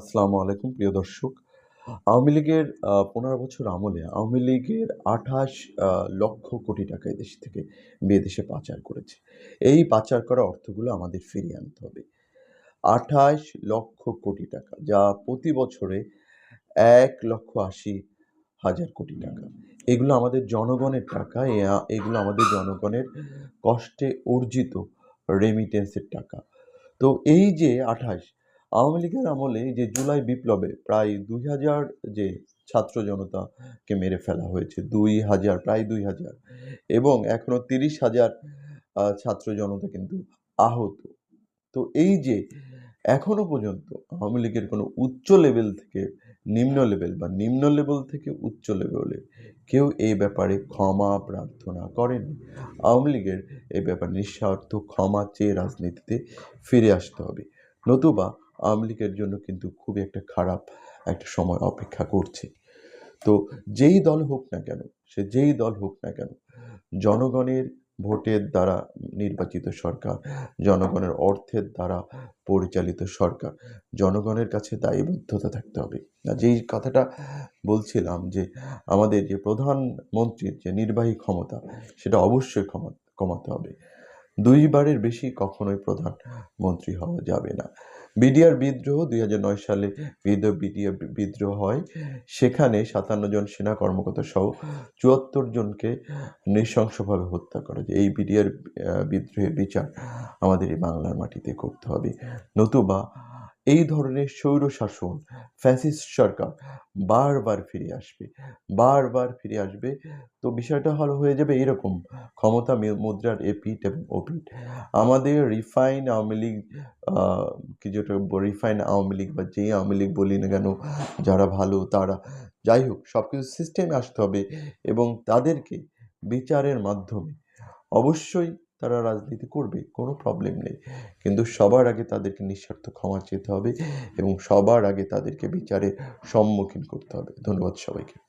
আসসালামু আলাইকুম, প্রিয় দর্শক। আওয়ামী লীগের পনেরো বছর আমলে আওয়ামী লীগের আঠাশ লক্ষ কোটি টাকা এদেশ থেকে বিদেশে পাচার করেছে। এই পাচার করা অর্থগুলো আমাদের ফিরিয়ে আনতে হবে। আঠাশ লক্ষ কোটি টাকা, যা প্রতি বছরে এক লক্ষ আশি হাজার কোটি টাকা। এগুলো আমাদের জনগণের টাকা এগুলো আমাদের জনগণের কষ্টে অর্জিত রেমিটেন্সের টাকা। তো এই যে আঠাশ আওয়ামী লীগের আমলে যে জুলাই বিপ্লবে প্রায় দুই হাজার যে ছাত্র জনতাকে মেরে ফেলা হয়েছে, দুই হাজার, প্রায় দুই হাজার, এবং এখনও তিরিশ হাজার ছাত্র জনতা কিন্তু আহত। তো এই যে এখনও পর্যন্ত আওয়ামী লীগের কোনো উচ্চ লেভেল থেকে নিম্ন লেভেল বা নিম্ন লেভেল থেকে উচ্চ লেভেলে কেউ এই ব্যাপারে ক্ষমা প্রার্থনা করেনি। আওয়ামী লীগের এই ব্যাপারে নিঃস্বার্থ ক্ষমা চেয়ে রাজনীতিতে ফিরে আসতে হবে। নতুবা আওয়ামী লীগের জন্য কিন্তু খুবই একটা খারাপ একটা সময় অপেক্ষা করছে। তো যেই দল হোক না কেন, সে যেই দল হোক না কেন, জনগণের ভোটের দ্বারা নির্বাচিত সরকার, জনগণের অর্থের দ্বারা পরিচালিত সরকার, জনগণের কাছে দায়বদ্ধতা থাকতে হবে। আর যেই কথাটা বলছিলাম যে আমাদের যে প্রধানমন্ত্রীর যে নির্বাহী ক্ষমতা, সেটা অবশ্যই কমাতে হবে। দুইবারের বেশি কখনোই প্রধানমন্ত্রী হওয়া যাবে না। বিডিআর বিদ্রোহ দুই সালে বিডিআর বিদ্রোহ হয়। সেখানে সাতান্ন জন সেনা কর্মকর্তা সহ চুয়াত্তর জনকে নৃশংসভাবে হত্যা করা যায়। এই বিডিআর বিদ্রোহের বিচার আমাদের এই বাংলার মাটিতে করতে হবে। নতুবা এই ধরনের স্বৈর শাসন ফ্যাসিস্ট সরকার বারবার ফিরে আসবে, বারবার ফিরে আসবে। তো বিষয়টা হলো হয়ে যাবে এরকম ক্ষমতা মুদ্রার এপিট এবং ওপিট আমাদের রিফাইন আওয়ামী লীগ কি যেটা রিফাইন আওয়ামী লীগ বা যেই আওয়ামী লীগ বলি না কেন, যারা ভালো তারা, যাই হোক সব কিছু সিস্টেমে আসতে হবে এবং তাদেরকে বিচারের মাধ্যমে অবশ্যই তারা রাজনীতি করবে, কোনো প্রবলেম নেই। কিন্তু সবার আগে তাদেরকে নিঃস্বার্থ ক্ষমা চেতে হবে এবং সবার আগে তাদেরকে বিচারের সম্মুখীন করতে হবে। ধন্যবাদ সবাইকে।